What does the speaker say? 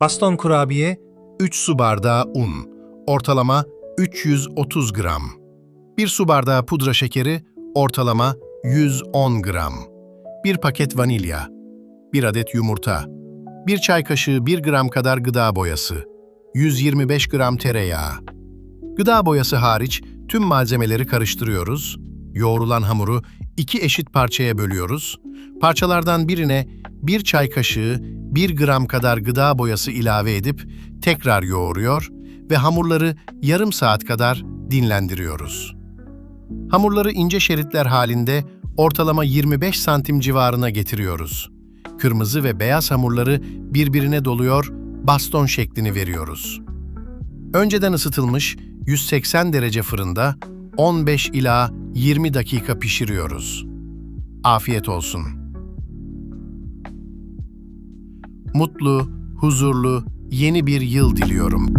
Baston kurabiye 3 su bardağı un, ortalama 330 gram. 1 su bardağı pudra şekeri, ortalama 110 gram. 1 paket vanilya, 1 adet yumurta, 1 çay kaşığı 1 gram kadar gıda boyası, 125 gram tereyağı. Gıda boyası hariç tüm malzemeleri karıştırıyoruz. Yoğrulan hamuru iki eşit parçaya bölüyoruz. Parçalardan birine 1 çay kaşığı 1 gram kadar gıda boyası ilave edip tekrar yoğuruyor ve hamurları yarım saat kadar dinlendiriyoruz. Hamurları ince şeritler halinde ortalama 25 santim civarına getiriyoruz. Kırmızı ve beyaz hamurları birbirine doluyor, baston şeklini veriyoruz. Önceden ısıtılmış 180 derece fırında 15 ila 20 dakika pişiriyoruz. Afiyet olsun. Mutlu, huzurlu, yeni bir yıl diliyorum.